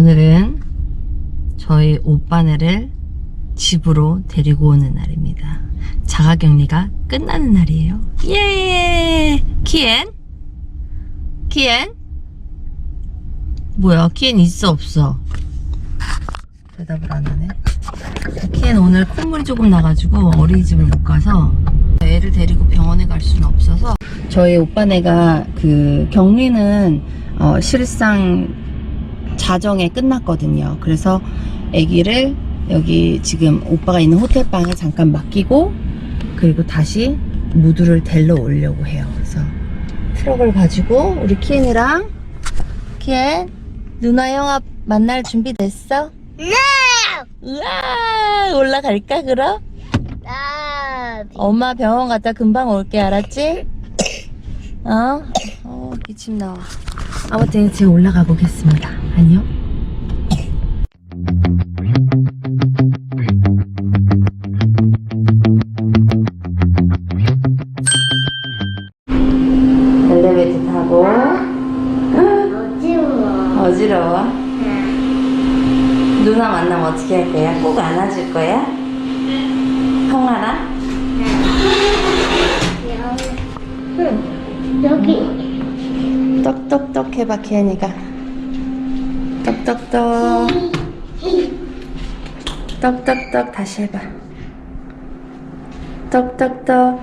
오늘은 저희 오빠네를 집으로 데리고 오는 날입니다. 자가격리가 끝나는 날이에요. 예! 키엔? 키엔? 뭐야, 키엔 있어, 없어? 대답을 안 하네. 키엔 오늘 콧물이 조금 나가지고 어린이집을 못 가서 애를 데리고 병원에 갈 수는 없어서 저희 오빠네가 그 격리는 어, 실상 자정에 끝났거든요. 그래서 아기를 여기 지금 오빠가 있는 호텔방에 잠깐 맡기고 그리고 다시 무두를 데려 오려고 해요. 그래서 트럭을 가지고 우리 키엔이랑 키엔 누나 형아 만날 준비 됐어? 네! 우와 올라갈까 그럼? 나 엄마 병원 갔다 금방 올게 알았지? 어? 어 기침 나와 아무튼 제가 올라가 보겠습니다 안녕 엘리베이터 타고 어지러워. 어지러워 누나 만나면 어떻게 할 거야? 꼭 안아줄 거야? 형아랑? 여기. 떡떡떡 해봐 키엔이가. 떡떡떡 떡떡떡 다시 해봐. 떡떡떡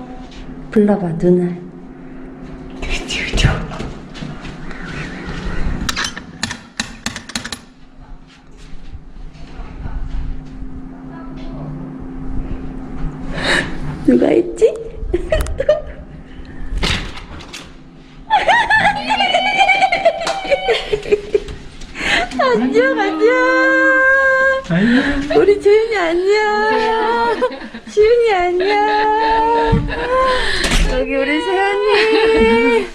불러봐 누나 누가 있지? 안녕 안녕. 우리 지윤이 안녕. 지윤이 안녕. 여기 우리 세연이.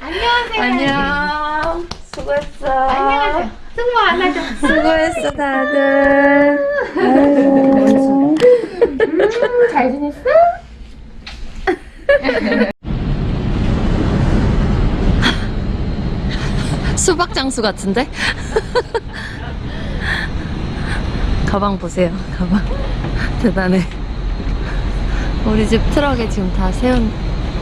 안녕하세요. 안녕. 수고했어. 안녕하세요. 승모 안아줘. 수고했어 다들. 아이고. 잘 지냈어? 수박 장수 같은데? 가방 보세요, 가방. 대단해. 우리 집 트럭에 지금 다 세운,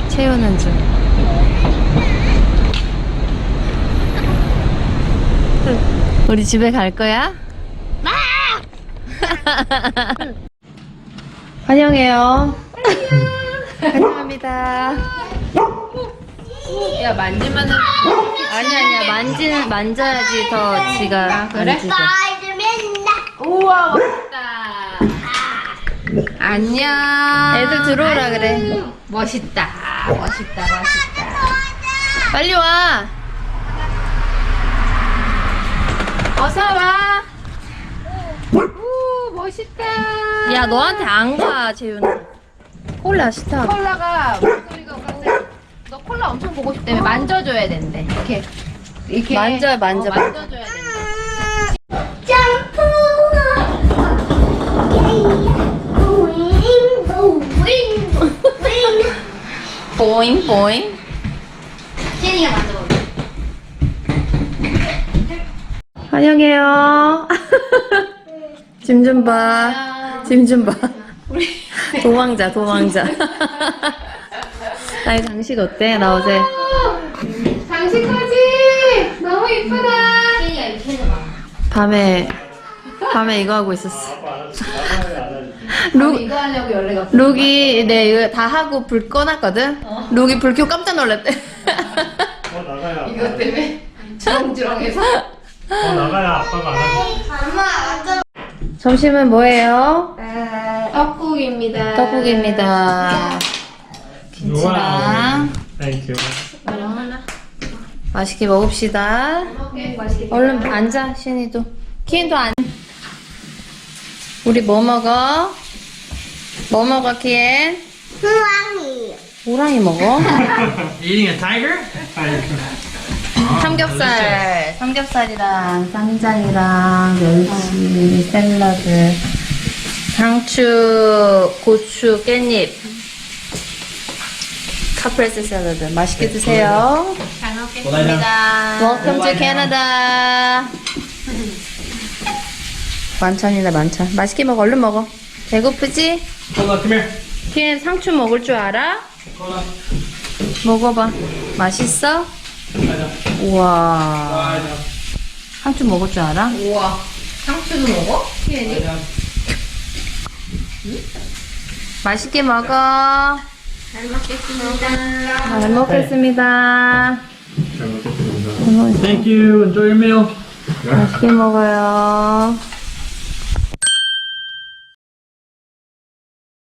채우는 중. 우리 집에 갈 거야? 환영해요. 환영합니다. 야 만지면은 아니 아니야 만지는 만져야지 더 지가 만지죠. 스파이더맨 나. 우와 멋있다 안녕 애들 들어오라 그래. 멋있다 멋있다 멋있다 빨리 와. 어서와 우 멋있다 야 너한테 안 가, 재윤아. 콜라 스타. 콜라가 너 콜라 엄청 보고 싶다며 만져줘야 된대 이렇게 이렇게 만져, 만져. 어, 만져줘야 된대 점프. 보잉 보잉. 제니가 만져볼게 환영해요. 짐 좀 봐. 짐 좀 봐. 도망자, 도망자. 나의 장식 어때? 나 어제 장식하지 너무 이쁘다 제니가 이렇게 해봐 밤에 밤에 이거 하고 있었어. 룩룩 이거 하려고 연락이 없어 룩이 네 이거 다 하고 불 꺼놨거든. 룩이 불 켜고 깜짝 놀랐대. 어 나가야 이것 때문에 주렁주렁해서 어 나가야 아빠가 안 하지 점심은 뭐예요? 떡국입니다 떡국입니다. 김치랑 땡큐 맛있게 먹읍시다. 얼른 앉아, 신이도. 키엔도 앉. 우리 뭐 먹어? 뭐 먹어, 키엔? 호랑이. 호랑이 먹어? Eating a tiger? 삼겹살. 삼겹살이랑 쌈장이랑 멸치, 샐러드, 상추, 고추, 깻잎. 카프레스 샐러드. 맛있게 드세요. 잘먹 먹겠습니다. Welcome to Canada. 만찬이다 만찬. 맛있게 먹어. 얼른 먹어. 배고프지? 콜라 come here. 키엔 상추 먹을 줄 알아? 콜라. 먹어봐. 맛있어? 우와. 상추 먹을 줄 알아? 우와. 상추도 먹어? 키엔이? 맛있게 먹어. 잘 먹겠습니다. 잘 먹겠습니다. Thank you. Enjoy your meal. 맛있게 먹어요.